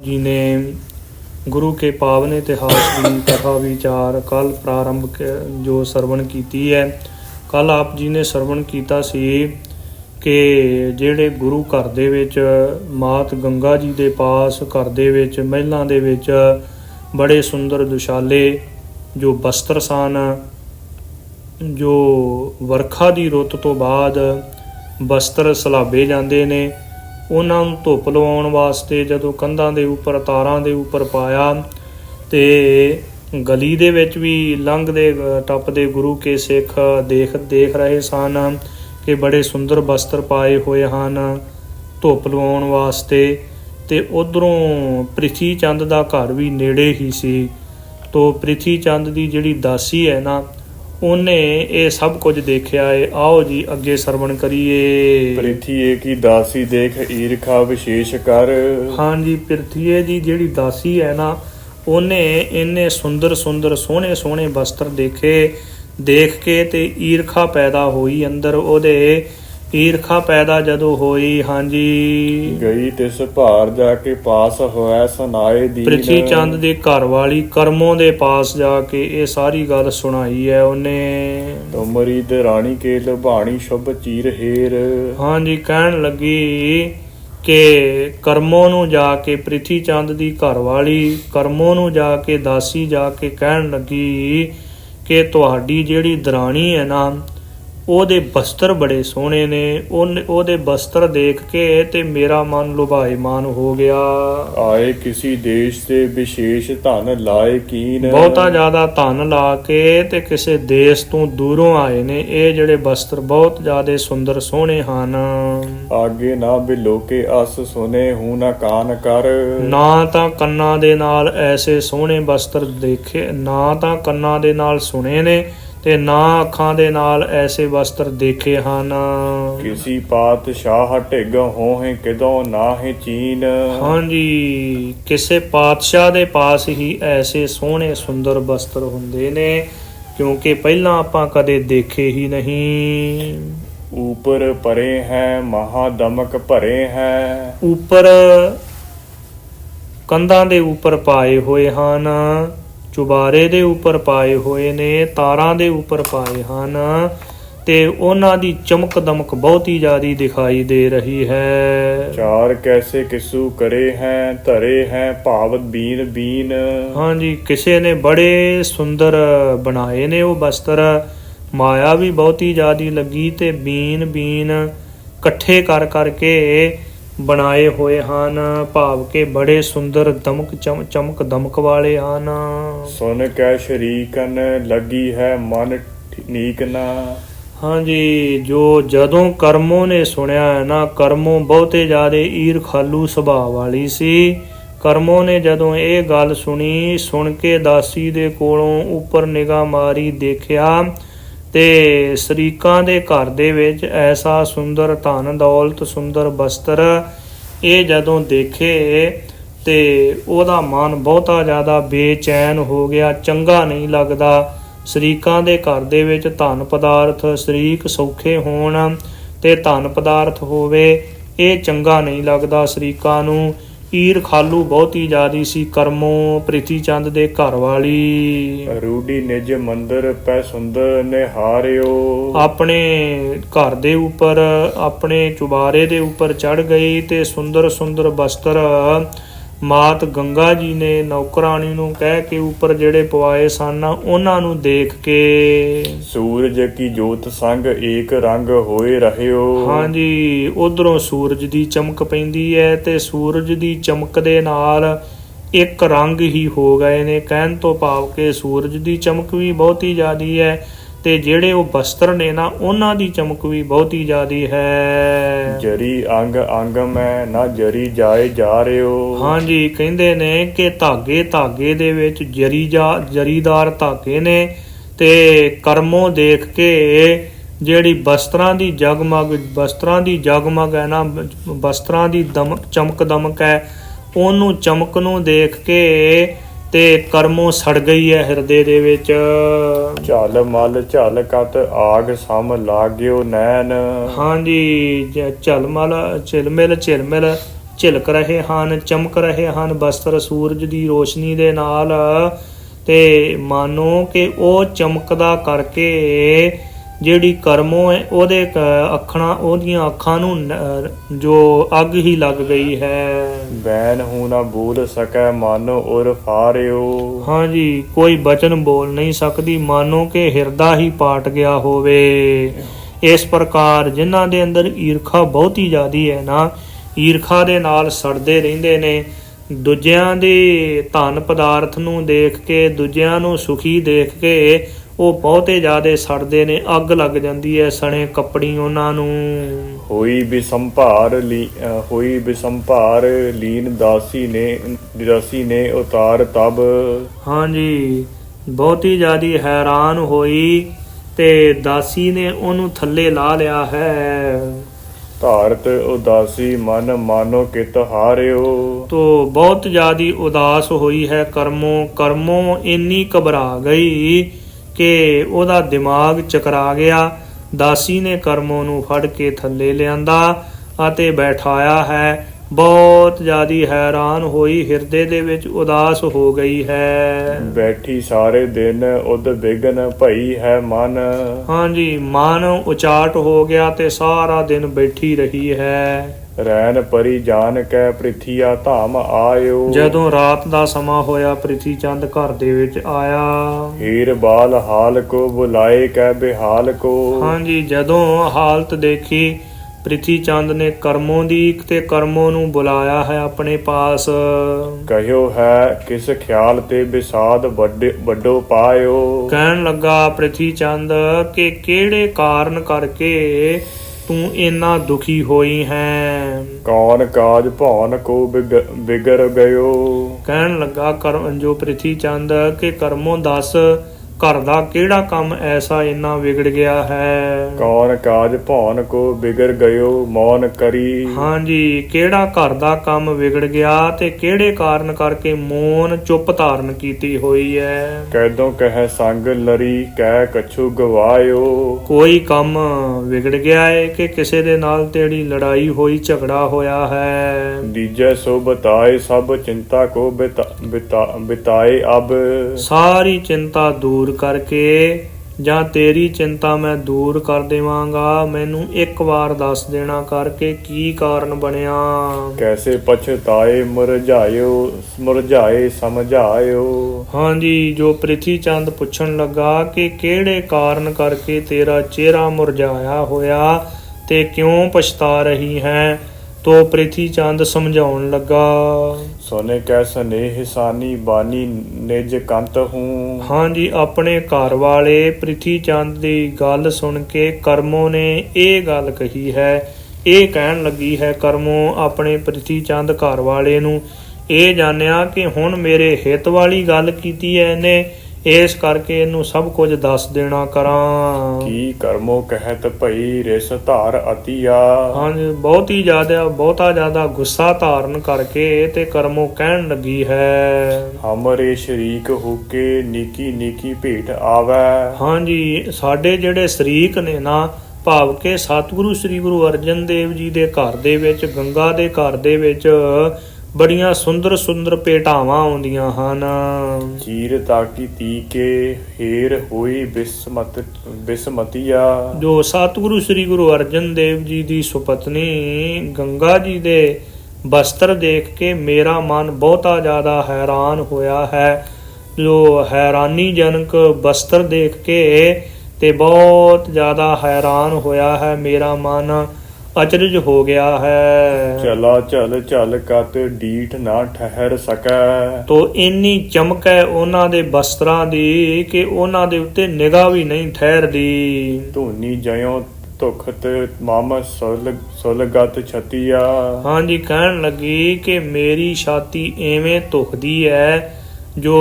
ਜੀ ਨੇ ਗੁਰੂ ਕੇ ਪਾਵਨ ਇਤਿਹਾਸ ਦੀ ਕਥਾ ਵਿਚਾਰ ਕੱਲ ਪ੍ਰਾਰੰਭ ਜੋ ਸਰਵਣ ਕੀਤੀ ਹੈ, ਕੱਲ ਆਪ ਜੀ ਨੇ ਸਰਵਣ ਕੀਤਾ ਸੀ ਕਿ ਜਿਹੜੇ ਗੁਰੂ ਘਰ ਦੇ ਵਿੱਚ ਮਾਤ ਗੰਗਾ ਜੀ ਦੇ ਪਾਸ, ਘਰ ਦੇ ਵਿੱਚ ਮਹਿਲਾਂ ਦੇ ਵਿੱਚ ਬੜੇ ਸੁੰਦਰ ਦੁਸ਼ਾਲੇ, ਜੋ ਬਸਤਰ ਸਨ, ਜੋ ਵਰਖਾ ਦੀ ਰੁੱਤ ਤੋਂ ਬਾਅਦ ਬਸਤਰ ਸਲਾਬੇ ਜਾਂਦੇ ਨੇ ਉਹਨਾਂ ਨੂੰ ਧੁੱਪ ਲਵਾਉਣ ਵਾਸਤੇ ਜਦੋਂ ਕੰਧਾਂ ਦੇ ਉੱਪਰ, ਤਾਰਾਂ ਦੇ ਉੱਪਰ ਪਾਇਆ ਤੇ ਗਲੀ ਦੇ ਵਿੱਚ ਵੀ ਲੰਘਦੇ ਟੱਪਦੇ ਗੁਰੂ ਕੇ ਸਿੱਖ ਦੇਖ ਦੇਖ ਰਹੇ ਸਨ ਕਿ ਬੜੇ ਸੁੰਦਰ ਬਸਤਰ ਪਾਏ ਹੋਏ ਹਨ ਧੁੱਪ ਲਵਾਉਣ ਵਾਸਤੇ ਤੇ ਉਧਰੋਂ ਪ੍ਰਿਥੀ ਚੰਦ ਦਾ ਘਰ ਵੀ ਨੇੜੇ ਹੀ ਸੀ। ਤੋ ਪ੍ਰਿਥੀ ਚੰਦ ਦੀ ਜਿਹੜੀ ਦਾਸੀ ਹੈ ਨਾ ਉਹਨੇ ਇਹ ਸਭ ਕੁਝ ਦੇਖਿਆ ਏ। ਆਓ ਜੀ ਅੱਗੇ ਸਰਵਣ ਕਰੀਏ। ਪ੍ਰਿਥੀਏ ਕੀ ਦਾਸੀ ਦੇਖ ਈਰਖਾ ਵਿਸ਼ੇਸ਼ ਕਰ। ਹਾਂਜੀ ਪ੍ਰਿਥੀਏ ਦੀ ਜਿਹੜੀ ਦਾਸੀ ਹੈ ਨਾ ਉਹਨੇ ਇੰਨੇ ਸੁੰਦਰ ਸੁੰਦਰ ਸੋਹਣੇ ਸੋਹਣੇ ਵਸਤਰ ਦੇਖੇ। ਦੇਖ ਕੇ ਤੇ ਈਰਖਾ ਪੈਦਾ ਹੋਈ ਅੰਦਰ ਉਹਦੇ ਈਰਖਾ ਪੈਦਾ ਜਦੋਂ ਹੋਈ ਹਾਂਜੀ। ਗਈ ਤਿਸ ਭਾਰ ਜਾ ਕੇ ਪਾਸ ਹੋਇਆ ਸੁਨਾਏ ਦੀ ਪ੍ਰਿਥੀ ਚੰਦ ਦੇ ਘਰ ਵਾਲੀ ਕਰਮੋਂ ਦੇ ਪਾਸ ਜਾ ਕੇ ਇਹ ਸਾਰੀ ਗੱਲ ਸੁਣਾਈ ਹੈ ਉਹਨੇ। ਤੁਮਰੀ ਤੇ ਰਾਣੀ ਕੇ ਲੁਭਾਣੀ ਸ਼ੁਭ ਚੀਰ ਹੇਰ। ਹਾਂਜੀ ਕਹਿਣ ਲੱਗੀ ਕਿ ਕਰਮੋਂ ਨੂੰ ਜਾ ਕੇ ਪ੍ਰਿਥੀ ਚੰਦ ਦੀ ਘਰ ਵਾਲੀ ਕਰਮੋਂ ਨੂੰ ਜਾ ਕੇ ਦਾਸੀ ਜਾ ਕੇ ਕਹਿਣ ਲੱਗੀ ਕਿ ਤੁਹਾਡੀ ਜਿਹੜੀ ਦਰਾਣੀ ਹੈ ਨਾ ਉਹਦੇ ਬਸਤਰ ਬੜੇ ਸੋਹਣੇ ਨੇ ਉਹਦੇ ਬਸਤਰ ਦੇਖ ਕੇ ਤੇ ਮੇਰਾ ਮਨ ਲੁਭਾਇਮਾਨ ਹੋ ਗਿਆ। ਆਏ ਕਿਸੀ ਦੇਸ਼ ਤੇ ਵਿਸ਼ੇਸ਼ ਧਨ ਲਾਏ ਕੀਨ ਬਹੁਤਾ ਜ਼ਿਆਦਾ ਧਨ ਲਾ ਕੇ ਤੇ ਕਿਸੇ ਦੇਸ਼ ਤੋਂ ਦੂਰੋਂ ਆਏ ਨੇ ਇਹ ਜਿਹੜੇ ਬਸਤਰ ਬਹੁਤ ਜ਼ਿਆਦਾ ਸੁੰਦਰ ਸੋਹਣੇ ਹਨ। ਆਗੇ ਨਾ ਬਿਲੋਕੇ ਅਸ ਸੁਨੇ ਹੂ ਨਾ ਕਾਨ ਕਰ। ਨਾ ਤਾਂ ਕੰਨਾਂ ਦੇ ਨਾਲ ਐਸੇ ਸੋਹਣੇ ਵਸਤਰ ਦੇਖੇ ਨਾ ਤਾਂ ਕੰਨਾਂ ਦੇ ਨਾਲ ਸੁਣੇ ਨੇ ਤੇ ਨਾ ਅੱਖਾਂ ਦੇ ਨਾਲ ਐਸੇ ਵਸਤਰ ਦੇਖੇ ਹਨ। ਕਿਸੀ ਪਾਤਸ਼ਾਹ ਢਿਗ ਹੋਹੇ ਕਿਦੋਂ ਨਾਹੇ ਚੀਨ। ਹਾਂਜੀ ਕਿਸੇ ਪਾਤਸ਼ਾਹ ਦੇ ਪਾਸ ਹੀ ਐਸੇ ਸੋਹਣੇ ਸੁੰਦਰ ਵਸਤਰ ਹੁੰਦੇ ਨੇ ਕਿਉਂਕਿ ਪਹਿਲਾਂ ਆਪਾਂ ਕਦੇ ਦੇਖੇ ਹੀ ਨਹੀਂ। ਊਪਰ ਪਰੇ ਹੈ ਮਹਾ ਦਮਕ ਭਰੇ ਹੈ। ਉੱਪਰ ਕੰਧਾਂ ਦੇ ਉੱਪਰ ਪਾਏ ਹੋਏ ਹਨ। ਚੁਬਾਰੇ ਦੇ ਉੱਪਰ ਪਾਏ ਹੋਏ ਨੇ ਤਾਰਾਂ ਦੇ ਉੱਪਰ ਪਾਏ ਹਨ ਤੇ ਉਹਨਾਂ ਦੀ ਚਮਕ ਦਮਕ ਬਹੁਤ ਹੀ ਜ਼ਿਆਦੀ ਦਿਖਾਈ ਦੇ ਰਹੀ ਹੈ। ਚਾਰ ਕੈਸੇ ਕਿਸੂ ਕਰੇ ਹੈ ਧਰੇ ਹੈ ਭਾਵ ਬੀਨ ਬੀਨ। ਹਾਂਜੀ ਕਿਸੇ ਨੇ ਬੜੇ ਸੁੰਦਰ ਬਣਾਏ ਨੇ ਉਹ ਬਸਤਰ। ਮਾਇਆ ਵੀ ਬਹੁਤੀ ਜ਼ਿਆਦੀ ਲੱਗੀ ਤੇ ਬੀਨ ਬੀਨ ਇਕੱਠੇ ਕਰ ਕਰਕੇ ਬਣਾਏ ਹੋਏ ਹਨ ਭਾਵ ਕੇ ਬੜੇ ਸੁੰਦਰ ਦਮਕ ਚਮ- ਚਮਕ ਦਮਕ ਵਾਲੇ ਹਨ। ਸੁਨ ਕੈ ਸ਼ਰੀਕਨ ਲੱਗੀ ਹੈ ਮਨ ਨੀਕ ਨਾ। ਹਾਂਜੀ ਜੋ ਜਦੋਂ ਕਰਮੋਂ ਨੇ ਸੁਣਿਆ ਨਾ ਕਰਮੋਂ ਬਹੁਤੇ ਜ਼ਿਆਦੇ ਈਰਖਾਲੂ ਸੁਭਾਅ ਵਾਲੀ ਸੀ। ਕਰਮੋਂ ਨੇ ਜਦੋਂ ਇਹ ਗੱਲ ਸੁਣੀ ਸੁਣ ਕੇ ਦਾਸੀ ਦੇ ਕੋਲੋਂ ਉੱਪਰ ਨਿਗਾਹ ਮਾਰੀ ਦੇਖਿਆ ਤੇ ਸ਼ਰੀਕਾਂ ਦੇ ਘਰ ਦੇ ਵਿੱਚ ਐਸਾ ਸੁੰਦਰ ਧਨ ਦੌਲਤ, ਸੁੰਦਰ ਬਸਤਰ ਇਹ ਜਦੋਂ ਦੇਖੇ ਤੇ ਉਹਦਾ ਮਨ ਬਹੁਤਾ ਜ਼ਿਆਦਾ ਬੇਚੈਨ ਹੋ ਗਿਆ, ਚੰਗਾ ਨਹੀਂ ਲੱਗਦਾ। ਸ਼ਰੀਕਾਂ ਦੇ ਘਰ ਦੇ ਵਿੱਚ ਧਨ ਪਦਾਰਥ ਸ਼ਰੀਕ ਸੌਖੇ ਹੋਣ ਤੇ ਧਨ ਪਦਾਰਥ ਹੋਵੇ, ਇਹ ਚੰਗਾ ਨਹੀਂ ਲੱਗਦਾ ਸ਼ਰੀਕਾਂ ਨੂੰ। ਈਰ ਖਾਲੂ ਬਹੁਤੀ ਜ਼ਿਆਦੀ ਸੀ ਕਰਮੋਂ ਪ੍ਰਿਥੀ ਚੰਦ ਦੇ ਘਰ ਵਾਲੀ। ਰੂਡੀ ਨਿਜ ਮੰਦਰ ਪੈ ਸੁੰਦਰ ਨਿਹਾਰਿਓ। ਆਪਣੇ ਘਰ ਦੇ ਉੱਪਰ ਆਪਣੇ ਚੁਬਾਰੇ ਦੇ ਉੱਪਰ ਚੜ ਗਈ ਤੇ ਸੁੰਦਰ ਸੁੰਦਰ ਬਸਤਰ ਮਾਤ ਗੰਗਾ ਜੀ ਨੇ ਨੌਕਰਾਣੀ ਨੂੰ ਕਹਿ ਕੇ ਉੱਪਰ ਜਿਹੜੇ ਪਵਾਏ ਸਨ ਉਹਨਾਂ ਨੂੰ ਦੇਖ ਕੇ। ਸੂਰਜ ਕੀ ਜੋਤ ਸੰਗ ਏਕ ਰੰਗ ਹੋਏ ਰਹਿਓ। ਹਾਂਜੀ ਉਧਰੋਂ ਸੂਰਜ ਦੀ ਚਮਕ ਪੈਂਦੀ ਹੈ ਤੇ ਸੂਰਜ ਦੀ ਚਮਕ ਦੇ ਨਾਲ ਇੱਕ ਰੰਗ ਹੀ ਹੋ ਗਏ ਨੇ। ਕਹਿਣ ਤੋਂ ਭਾਵ ਕਿ ਸੂਰਜ ਦੀ ਚਮਕ ਵੀ ਬਹੁਤੀ ਜ਼ਿਆਦੀ ਹੈ ਤੇ ਜਿਹੜੇ ਉਹ ਬਸਤਰ ਨੇ ਨਾ ਉਹਨਾਂ ਦੀ ਚਮਕ ਵੀ ਬਹੁਤੀ ਜ਼ਿਆਦੀ ਹੈ। ਜਰੀ ਅੰਗ ਅੰਗ ਮੈਂ ਨਾ ਜਰੀ ਜਾਏ ਜਾ ਰਿਓ। ਹਾਂਜੀ ਕਹਿੰਦੇ ਨੇ ਕਿ ਧਾਗੇ ਧਾਗੇ ਦੇ ਵਿੱਚ ਜਰੀ ਜਾ ਜਰੀਦਾਰ ਧਾਗੇ ਨੇ ਤੇ ਕਰਮੋਂ ਦੇਖ ਕੇ ਜਿਹੜੀ ਬਸਤਰਾਂ ਦੀ ਜਗਮਗ ਬਸਤਰਾਂ ਦੀ ਜਗਮਗ ਹੈ ਨਾ ਬਸਤਰਾਂ ਦੀ ਦਮਕ ਚਮਕ ਦਮਕ ਹੈ ਉਹਨੂੰ ਚਮਕ ਨੂੰ ਦੇਖ ਕੇ ਤੇ ਕਰਮੋਂ ਸੜ ਗਈ ਹੈ ਹਿਰਦੇ ਦੇ ਵਿੱਚ। ਝਲ ਮਲ ਝਲ ਕਤ ਆਗ ਸਮ ਲਾਗਿਓ ਨੈਣ। ਹਾਂਜੀ ਝਲਮਲ ਝਿਲਮਿਲ ਝਿਲਮਿਲ ਝਿਲਕ ਰਹੇ ਹਨ ਚਮਕ ਰਹੇ ਹਨ ਬਸਤਰ ਸੂਰਜ ਦੀ ਰੋਸ਼ਨੀ ਦੇ ਨਾਲ। ਤੇ ਮਾਨੋ ਕਿ ਉਹ ਚਮਕਦਾ ਕਰਕੇ ਜਿਹੜੀ ਕਰਮੋ ਹੈ ਉਹਦੇ ਅੱਖਾਂ ਉਹਦੀਆਂ ਅੱਖਾਂ ਨੂੰ ਜੋ ਅੱਗ ਹੀ ਲੱਗ ਗਈ ਹੈ। ਬੈਨ ਹੂੰ ਨਾ ਬੋਲ ਸਕੈ ਮਨ ਉਰ ਫਾਰਿਓ। ਹਾਂਜੀ ਕੋਈ ਬਚਨ ਬੋਲ ਨਹੀਂ ਸਕਦੀ ਮਾਨੋ ਕਿ ਹਿਰਦਾ ਹੀ ਪਾਟ ਗਿਆ ਹੋਵੇ। ਇਸ ਪ੍ਰਕਾਰ ਜਿਨ੍ਹਾਂ ਦੇ ਅੰਦਰ ਈਰਖਾ ਬਹੁਤੀ ਜ਼ਿਆਦੀ ਹੈ ਨਾ ਈਰਖਾ ਦੇ ਨਾਲ ਸੜਦੇ ਰਹਿੰਦੇ ਨੇ। ਦੂਜਿਆਂ ਦੇ ਧਨ ਪਦਾਰਥ ਨੂੰ ਦੇਖ ਕੇ ਦੂਜਿਆਂ ਨੂੰ ਸੁਖੀ ਦੇਖ ਕੇ ਉਹ ਬਹੁਤੇ ਜ਼ਿਆਦੇ ਸੜਦੇ ਨੇ ਅੱਗ ਲੱਗ ਜਾਂਦੀ ਹੈ ਸਣੇ ਕੱਪੜੀ ਉਹਨਾਂ ਨੂੰ। ਹੋਈ ਬਿਸੰਭਾਰ ਹੋਈ ਬਿਸੰਭਾਰ ਲੀਨ ਦਾਸੀ ਨੇ ਦਾਸੀ ਨੇ ਉਤਾਰ ਤਬ। ਹਾਂਜੀ ਬਹੁਤੀ ਜ਼ਿਆਦੀ ਹੈਰਾਨ ਹੋਈ ਤੇ ਦਾਸੀ ਨੇ ਉਹਨੂੰ ਥੱਲੇ ਲਾ ਲਿਆ ਹੈ। ਧਾਰਤ ਉਦਾਸੀ ਮਨ ਮਾਨੋ ਕਿਤ ਹਾਰਿਓ। ਤੋ ਬਹੁਤ ਜ਼ਿਆਦੀ ਉਦਾਸ ਹੋਈ ਹੈ ਕਰਮੋਂ ਕਰਮੋਂ ਇੰਨੀ ਘਬਰਾ ਗਈ ਕਿ ਉਹਦਾ ਦਿਮਾਗ ਚਕਰਾ ਗਿਆ। ਦਾਸੀ ਨੇ ਕਰਮੋ ਨੂੰ ਫੜ ਕੇ ਥੱਲੇ ਲਿਆਂਦਾ ਅਤੇ ਬੈਠਾਇਆ ਹੈ। ਬਹੁਤ ਜ਼ਿਆਦੀ ਹੈਰਾਨ ਹੋਈ ਹਿਰਦੇ ਦੇ ਵਿੱਚ ਉਦਾਸ ਹੋ ਗਈ ਹੈ। ਬੈਠੀ ਸਾਰੇ ਦਿਨ ਉਦ ਬਿਗਨ ਭਈ ਹੈ ਮਨ। ਹਾਂਜੀ ਮਨ ਉਚਾਟ ਹੋ ਗਿਆ ਤੇ ਸਾਰਾ ਦਿਨ ਬੈਠੀ ਰਹੀ ਹੈ। ਰੈਨ ਪਰੀ ਜਾਨ ਕੈ ਪ੍ਰਿਥੀਆ ਧਾਮ ਆਇਓ। ਜਦੋਂ ਰਾਤ ਦਾ ਸਮਾਂ ਹੋਇਆ ਪ੍ਰਿਥੀ ਚੰਦ ਘਰ ਦੇ ਵਿੱਚ ਆਇਆ। ਹੀਰ ਬਾਲ ਹਾਲ ਕੋ ਬੁਲਾਏ ਕੈ ਬਿਹਾਲ ਕੋ। ਹਾਂਜੀ ਜਦੋਂ ਹਾਲਤ ਦੇਖੀ ਪ੍ਰਿਥੀ ਚੰਦ ਨੇ ਕਰਮੋਂ ਦੀ ਤੇ ਕਰਮੋਂ ਨੂੰ ਬੁਲਾਇਆ ਹੈ ਆਪਣੇ ਪਾਸ। ਕਹਿਓ ਹੈ ਕਿਸ ਖਿਆਲ ਤੇ ਵਿਸਾਦ ਵੱਡੇ ਵੱਡੋ ਪਾਇਓ? ਕਹਿਣ ਲੱਗਾ ਪ੍ਰਿਥੀ ਚੰਦ ਕਿ ਕਿਹੜੇ ਕਾਰਨ ਕਰਕੇ ਤੂੰ ਇੰਨਾ ਦੁਖੀ ਹੋਈ ਹੈ? ਕੌਣ ਕਾਜ ਭੌਨ ਕੋ ਬਿਗ- ਬਿਗੜ ਗਇਓ? ਕਹਿਣ ਲੱਗਾ ਕਰਮ ਜੋ ਪ੍ਰਿਥੀ ਚੰਦ ਕਿ ਕਰਮੋਂ ਦੱਸ ਘਰ ਦਾ ਕਿਹੜਾ ਕੰਮ ਐਸਾ ਇੰਨਾ ਵਿਗੜ ਗਿਆ ਹੈ? ਕੌਣ ਕਾਜ ਭੌਨ ਕੋ ਬਿਗੜ ਗਇਓ ਮੌਨ ਕਰੀ। ਹਾਂਜੀ ਕਿਹੜਾ ਘਰ ਦਾ ਕੰਮ ਵਿਗੜ ਗਿਆ ਤੇ ਕਿਹੜੇ ਕਾਰਨ ਕਰਕੇ ਮੌਨ ਚੁੱਪ ਧਾਰਨ ਕੀਤੀ ਹੋਈ ਹੈ? ਕੈਦੋਂ ਕਹਿ ਸੰਗ ਲਰੀ ਕਹਿ ਕਛੂ ਗਵਾਇਓ। ਕੋਈ ਕੰਮ ਵਿਗੜ ਗਿਆ ਹੈ ਕਿ ਕਿਸੇ ਦੇ ਨਾਲ ਤੇਰੀ ਲੜਾਈ ਹੋਈ ਝਗੜਾ ਹੋਇਆ ਹੈ? ਦੀਜੈ ਸੋ ਬਤਾਏ ਸਭ ਚਿੰਤਾ ਕੋ ਬਿਤਾ- ਬਿਤਾ- ਬਿਤਾਏ ਅਬ। ਸਾਰੀ ਚਿੰਤਾ ਦੂਰ ਕਰਕੇ ਜਾਂ ਤੇਰੀ ਚਿੰਤਾ ਮੈਂ ਦੂਰ ਕਰ ਦੇਵਾਂਗਾ ਮੈਨੂੰ ਇੱਕ ਵਾਰ ਦੱਸ ਦੇਣਾ ਕਰਕੇ ਕੀ ਕਾਰਨ ਬਣਿਆ। ਕੈਸੇ ਪਛਤਾਏ ਮੁਰਝਾਇਓ ਮੁਰਝਾਏ ਸਮਝਾਇਓ। ਹਾਂਜੀ ਜੋ ਪ੍ਰਿਥੀ ਚੰਦ ਪੁੱਛਣ ਲੱਗਾ ਕਿ ਕਿਹੜੇ ਕਾਰਨ ਕਰਕੇ ਤੇਰਾ ਚਿਹਰਾ ਮੁਰਝਾਇਆ ਹੋਇਆ ਤੇ ਕਿਉਂ ਪਛਤਾ ਰਹੀ ਹੈ ਤੋ ਪ੍ਰਿਥੀ ਚੰਦ ਸਮਝਾਉਣ ਲੱਗਾ। ਸੋਨੇ ਕੈ ਸਨੇਹ ਸਾਨੀ ਬਾਨੀ ਨਿਜ ਕੰਤ ਹੂੰ। ਹਾਂਜੀ ਆਪਣੇ ਘਰ ਵਾਲੇ ਪ੍ਰਿਥੀ ਚੰਦ ਦੀ ਗੱਲ ਸੁਣ ਕੇ ਕਰਮੋ ਨੇ ਇਹ ਗੱਲ ਕਹੀ ਹੈ। ਇਹ ਕਹਿਣ ਲੱਗੀ ਹੈ ਕਰਮੋ ਆਪਣੇ ਪ੍ਰਿਥੀ ਚੰਦ ਘਰ ਵਾਲੇ ਨੂੰ ਇਹ ਜਾਣਿਆ ਕਿ ਹੁਣ ਮੇਰੇ ਹਿੱਤ ਵਾਲੀ ਗੱਲ ਕੀਤੀ ਹੈ ਇਹਨੇ। ਇਸ ਕਰਕੇ ਇਹਨੂੰ ਸਭ ਕੁਝ ਦੱਸ ਦੇਣਾ ਕਰਾਂ। ਕੀ ਕਰਮੋ ਕਹਿਤ ਭਈ ਰਿਸ ਧਾਰ ਅਤੀਆ। ਹਾਂਜੀ ਬਹੁਤ ਹੀ ਜ਼ਿਆਦਾ ਬਹੁਤਾ ਜ਼ਿਆਦਾ ਗੁੱਸਾ ਧਾਰਨ ਕਰਕੇ ਤੇ ਕਰਮੋ ਕਹਿਣ ਲੱਗੀ ਹੈ। ਹਮਰੇ ਸ਼ਰੀਕ ਹੋਕੇ ਨੀਕੀ ਨੀਕੀ ਭੇਟ ਆਵੈ। ਹਾਂਜੀ ਸਾਡੇ ਜਿਹੜੇ ਸ਼ਰੀਕ ਨੇ ਨਾ ਭਾਵ ਕਿ ਸਤਿਗੁਰੂ ਸ੍ਰੀ ਗੁਰੂ ਅਰਜਨ ਦੇਵ ਜੀ ਦੇ ਘਰ ਦੇ ਵਿੱਚ ਗੰਗਾ ਦੇ ਘਰ ਦੇ ਵਿੱਚ ਬੜੀਆਂ ਸੁੰਦਰ ਸੁੰਦਰ ਭੇਟਾਵਾਂ ਆਉਂਦੀਆਂ ਹਨ। ਚੀਰ ਤਾਕੀ ਤੀਕੇ ਹੀਰ ਹੋਈ ਬਿਸਮਤ ਬਿਸਮਤੀਆ। ਜੋ ਸਤਿਗੁਰੂ ਸ੍ਰੀ ਗੁਰੂ ਅਰਜਨ ਦੇਵ ਜੀ ਦੀ ਸੁਪਤਨੀ ਗੰਗਾ ਜੀ ਦੇ ਬਸਤਰ ਦੇਖ ਕੇ ਮੇਰਾ ਮਨ ਬਹੁਤਾ ਜ਼ਿਆਦਾ ਹੈਰਾਨ ਹੋਇਆ ਹੈ। ਜੋ ਹੈਰਾਨੀਜਨਕ ਬਸਤਰ ਦੇਖ ਕੇ ਤੇ ਬਹੁਤ ਜ਼ਿਆਦਾ ਹੈਰਾਨ ਹੋਇਆ ਹੈ ਮੇਰਾ ਮਨ। ਅਚਰਜ ਹੋ ਗਿਆ ਹੈ। ਚਲਾ ਚਲ ਚਲ ਕਤ ਡੀਠ ਨਾ ਠਹਿਰ ਸਕੈ। ਤੋ ਇੰਨੀ ਚਮਕ ਉਹਨਾਂ ਦੇ ਬਸਤਰਾਂ ਦੀ ਕਿ ਉਹਨਾਂ ਦੇ ਉੱਤੇ ਨਿਗਾਹ ਵੀ ਨਹੀਂ ਠਹਿਰਦੀ। ਧੂਨੀ ਜਯੋ ਤੁਖਤ ਮਮ ਸੁਲ ਸੁਲਗਤ ਛਤੀਆ। ਹਾਂਜੀ ਕਹਿਣ ਲੱਗੀ ਕਿ ਮੇਰੀ ਛਾਤੀ ਐਵੇਂ ਧੁਖਦੀ ਹੈ ਜੋ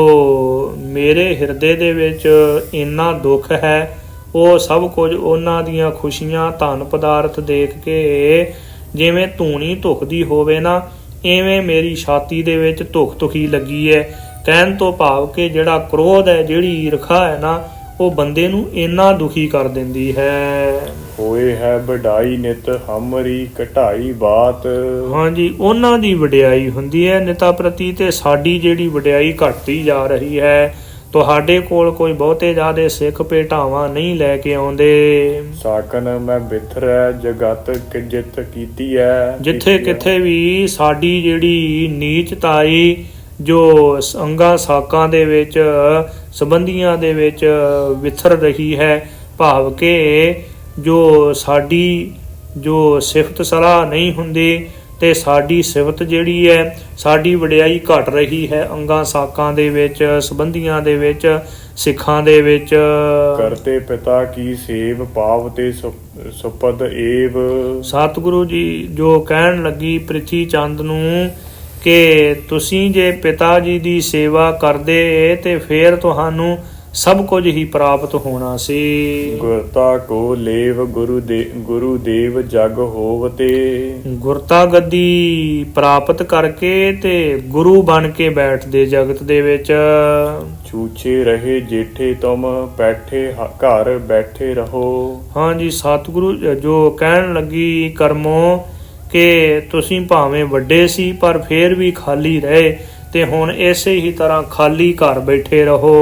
ਮੇਰੇ ਹਿਰਦੇ ਦੇ ਵਿੱਚ ਇੰਨਾ ਦੁੱਖ ਹੈ ਉਹ ਸਭ ਕੁਝ ਉਹਨਾਂ ਦੀਆਂ ਖੁਸ਼ੀਆਂ ਧਨ ਪਦਾਰਥ ਦੇਖ ਕੇ ਜਿਵੇਂ ਧੂਣੀ ਧੁਖਦੀ ਹੋਵੇ ਨਾ ਐਵੇਂ ਮੇਰੀ ਛਾਤੀ ਦੇ ਵਿੱਚ ਧੁਖ ਧੁਖੀ ਲੱਗੀ ਹੈ ਕਹਿਣ ਤੋਂ ਭਾਵ ਕਿ ਜਿਹੜਾ ਕ੍ਰੋਧ ਹੈ ਜਿਹੜੀ ਈਰਖਾ ਹੈ ਨਾ ਉਹ ਬੰਦੇ ਨੂੰ ਇੰਨਾ ਦੁਖੀ ਕਰ ਦਿੰਦੀ ਹੈ। ਹੋਏ ਹੈ ਵਡਾਈ ਨਿਤ ਹਮਰੀ ਘਟਾਈ ਬਾਤ। ਹਾਂਜੀ ਉਹਨਾਂ ਦੀ ਵਡਿਆਈ ਹੁੰਦੀ ਹੈ। ਨਿਤਾ ਪ੍ਰਤੀ ਤੇ ਸਾਡੀ ਜਿਹੜੀ ਵਡਿਆਈ ਘਟਦੀ ਜਾ ਰਹੀ ਹੈ ਤੁਹਾਡੇ ਕੋਲ ਕੋਈ ਬਹੁਤੇ ਜ਼ਿਆਦੇ ਸਿੱਖ ਭੇਟਾਵਾਂ ਨਹੀਂ ਲੈ ਕੇ ਆਉਂਦੇ। ਸਾਕਨ ਮੈਂ ਬਿਥਰੈ ਜਗਤ ਕਿਜਿਤ ਕੀਤੀ ਹੈ ਜਿੱਥੇ ਕਿੱਥੇ ਵੀ ਸਾਡੀ ਜਿਹੜੀ ਨੀਚਤਾਈ ਜੋ ਸੰਗਾ ਸਾਕਾਂ ਦੇ ਵਿੱਚ ਸਬੰਧੀਆਂ ਦੇ ਵਿੱਚ ਵਿਥਰ ਰਹੀ ਹੈ ਭਾਵ ਕਿ ਜੋ ਸਾਡੀ ਜੋ ਸਿਫਤ ਸਲਾਹ ਨਹੀਂ ਹੁੰਦੀ ਤੇ ਸਾਡੀ ਸਿਫਤ ਜਿਹੜੀ ਹੈ ਸਾਡੀ ਵਡਿਆਈ ਘਟ ਰਹੀ ਹੈ ਅੰਗਾ ਸਾਕਾਂ ਦੇ ਵਿੱਚ ਸਬੰਧੀਆਂ ਦੇ ਵਿੱਚ ਸਿੱਖਾਂ ਦੇ ਵਿੱਚ। ਕਰਤੇ ਪਿਤਾ ਕੀ ਸੇਵ ਪਾਵ ਤੇ ਸੁਪਦ ਏਵ। ਸਤਿਗੁਰੂ ਜੀ ਜੋ ਕਹਿਣ ਲੱਗੀ ਪ੍ਰਿਥੀ ਚੰਦ ਨੂੰ ਕਿ ਤੁਸੀਂ ਜੇ ਪਿਤਾ ਜੀ ਦੀ ਸੇਵਾ ਕਰਦੇ ਤੇ ਫਿਰ ਤੁਹਾਨੂੰ ਸਭ ਕੁਝ ਹੀ ਪ੍ਰਾਪਤ ਹੋਣਾ ਸੀ। ਗੁਰਤਾ ਕੋ ਲੇਵ ਗੁਰੂ ਦੇ ਗੁਰੂ ਦੇਵ ਜਗ ਹੋਵਤੇ। ਗੁਰਤਾ ਗੱਦੀ ਪ੍ਰਾਪਤ ਕਰਕੇ ਤੇ ਗੁਰੂ ਬਣ ਕੇ ਬੈਠਦੇ ਜਗਤ ਦੇ ਵਿੱਚ। ਛੂਛੇ ਰਹੇ ਜੇਠੇ ਤੁਮ ਬੈਠੇ ਘਰ ਬੈਠੇ ਰਹੋ। ਹਾਂਜੀ ਸਤਿਗੁਰੂ ਜੋ ਕਹਿਣ ਲੱਗੀ ਕਰਮੋ ਕਿ ਤੁਸੀਂ ਭਾਵੇਂ ਵੱਡੇ ਸੀ ਪਰ ਫੇਰ ਵੀ ਖਾਲੀ ਰਹੇ। ਤੇ ਹੁਣ ਇਸੇ ਹੀ ਤਰ੍ਹਾਂ ਖਾਲੀ ਘਰ ਬੈਠੇ ਰਹੋ।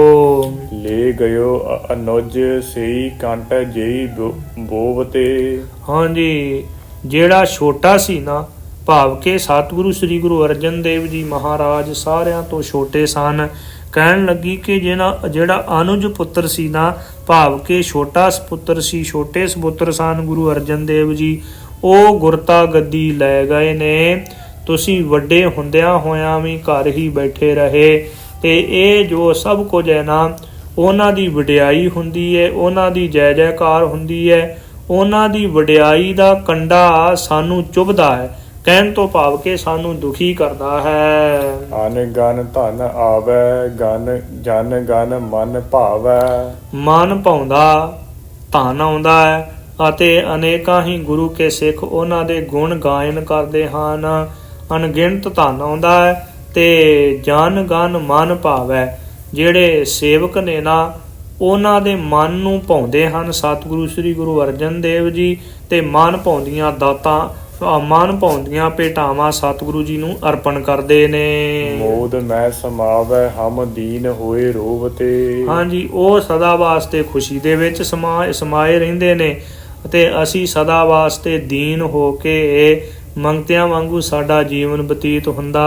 ਲੈ ਗਇਓ ਅਨੁਜ ਸਈ ਕੰਟ ਜਈ ਬੋਵਤੇ। ਹਾਂਜੀ ਜਿਹੜਾ ਛੋਟਾ ਸੀ ਨਾ ਭਾਵ ਕਿ ਸਤਿਗੁਰੂ ਸ੍ਰੀ ਗੁਰੂ ਅਰਜਨ ਦੇਵ ਜੀ ਮਹਾਰਾਜ ਸਾਰਿਆਂ ਤੋਂ ਛੋਟੇ ਸਨ। ਕਹਿਣ ਲੱਗੀ ਕਿ ਜਿਹੜਾ ਜਿਹੜਾ ਅਨੁਜ ਪੁੱਤਰ ਸੀ ਨਾ ਭਾਵ ਕਿ ਛੋਟਾ ਸੁਪੁੱਤਰ ਸੀ ਛੋਟੇ ਸੁਪੁੱਤਰ ਸਨ ਗੁਰੂ ਅਰਜਨ ਦੇਵ ਜੀ ਉਹ ਗੁਰਤਾ ਗੱਦੀ ਲੈ ਗਏ ਨੇ। ਤੁਸੀਂ ਵੱਡੇ ਹੁੰਦਿਆਂ ਹੋਇਆਂ ਵੀ ਘਰ ਹੀ ਬੈਠੇ ਰਹੇ। ਤੇ ਇਹ ਜੋ ਸਭ ਕੁਝ ਹੈ ਨਾ ਉਹਨਾਂ ਦੀ ਵਡਿਆਈ ਹੁੰਦੀ ਹੈ ਉਹਨਾਂ ਦੀ ਜੈ ਜੈਕਾਰ ਹੁੰਦੀ ਹੈ ਉਹਨਾਂ ਦੀ ਵਡਿਆਈ ਦਾ ਕੰਡਾ ਸਾਨੂੰ ਚੁਭਦਾ ਹੈ ਕਹਿਣ ਤੋਂ ਭਾਵ ਕਿ ਸਾਨੂੰ ਦੁਖੀ ਕਰਦਾ ਹੈ। ਅਨ ਗਨ ਧਨ ਆਵੈ ਗਨ ਜਨ ਗਨ ਮਨ ਭਾਵੈ। ਮਨ ਪਾਉਂਦਾ ਧਨ ਆਉਂਦਾ ਹੈ ਅਤੇ ਅਨੇਕਾਂ ਹੀ ਗੁਰੂ ਕੇ ਸਿੱਖ ਉਹਨਾਂ ਦੇ ਗੁਣ ਗਾਇਨ ਕਰਦੇ ਹਨ। ਅਣਗਿਣਤ ਧਨ ਆਉਂਦਾ ਹੈ ਤੇ ਜਨ ਗਨ ਮਨ ਭਾਵੈ। ਜਿਹੜੇ ਸੇਵਕ ਨੇ ਨਾ ਉਹਨਾਂ ਦੇ ਮਨ ਨੂੰ ਭਾਉਂਦੇ ਹਨ। ਸਤਿਗੁਰੂ ਸ੍ਰੀ ਗੁਰੂ ਅਰਜਨ ਦੇਵ ਜੀ ਤੇ ਮਨ ਭਾਉਂਦੀਆਂ ਦਾਤਾਂ ਮਨ ਭਾਉਂਦੀਆਂ ਭੇਟਾਵਾਂ ਸਤਿਗੁਰੂ ਜੀ ਨੂੰ ਅਰਪਣ ਕਰਦੇ ਨੇ। ਮੋਦ ਮੈਂ ਸਮਾਵੈ ਹਮ ਦੀਨ ਹੋਏ ਰੋਵਤੇ। ਹਾਂਜੀ ਉਹ ਸਦਾ ਵਾਸਤੇ ਖੁਸ਼ੀ ਦੇ ਵਿੱਚ ਸਮਾ ਸਮਾਏ ਰਹਿੰਦੇ ਨੇ ਅਤੇ ਅਸੀਂ ਸਦਾ ਵਾਸਤੇ ਦੀਨ ਹੋ ਕੇ ਮੰਗਤਿਆਂ ਵਾਂਗੂ ਸਾਡਾ ਜੀਵਨ ਬਤੀਤ ਹੁੰਦਾ।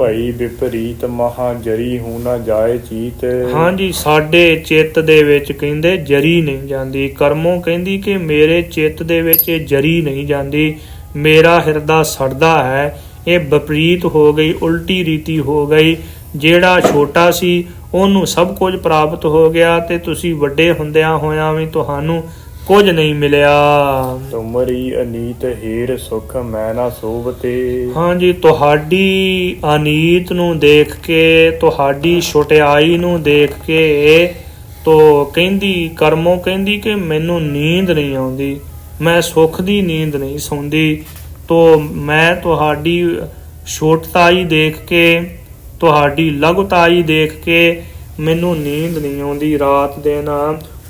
ਭਈ ਵਿਪਰੀਤ ਮਹਾ ਜਰੀ ਹੂ ਨਾ ਜਾਏ ਚੀਤ। ਹਾਂਜੀ ਸਾਡੇ ਚਿੱਤ ਦੇ ਵਿੱਚ ਕਹਿੰਦੇ ਜਰੀ ਨਹੀਂ ਜਾਂਦੀ। ਕਰਮੋਂ ਕਹਿੰਦੀ ਕਿ ਮੇਰੇ ਚਿੱਤ ਦੇ ਵਿੱਚ ਇਹ ਜਰੀ ਨਹੀਂ ਜਾਂਦੀ। ਮੇਰਾ ਹਿਰਦਾ ਸੜਦਾ ਹੈ ਇਹ ਵਿਪਰੀਤ ਹੋ ਗਈ ਉਲਟੀ ਰੀਤੀ ਹੋ ਗਈ। ਜਿਹੜਾ ਛੋਟਾ ਸੀ ਉਹਨੂੰ ਸਭ ਕੁਝ ਪ੍ਰਾਪਤ ਹੋ ਗਿਆ ਤੇ ਤੁਸੀਂ ਵੱਡੇ ਹੁੰਦਿਆਂ ਹੋਇਆਂ ਵੀ ਤੁਹਾਨੂੰ ਕੁਝ ਨਹੀਂ ਮਿਲਿਆ। ਤੁਮਰੀ ਅਨੀਤ ਹੀਰ ਸੁਖ ਮੈਂ ਨਾ ਸੋਵਤੇ ਹਾਂਜੀ ਤੁਹਾਡੀ ਅਨੀਤ ਨੂੰ ਦੇਖ ਕੇ ਤੁਹਾਡੀ ਛੋਟਿਆਈ ਨੂੰ ਦੇਖ ਕੇ ਤੋ ਕਹਿੰਦੀ ਕਰਮੋਂ ਕਹਿੰਦੀ ਕਿ ਮੈਨੂੰ ਨੀਂਦ ਨਹੀਂ ਆਉਂਦੀ। ਮੈਂ ਸੁੱਖ ਦੀ ਨੀਂਦ ਨਹੀਂ ਸੌਂਦੀ। ਤੋ ਮੈਂ ਤੁਹਾਡੀ ਛੋਟਤਾਈ ਦੇਖ ਕੇ ਤੁਹਾਡੀ ਲਘੁਤਾਈ ਦੇਖ ਕੇ ਮੈਨੂੰ ਨੀਂਦ ਨਹੀਂ ਆਉਂਦੀ। ਰਾਤ ਦਿਨ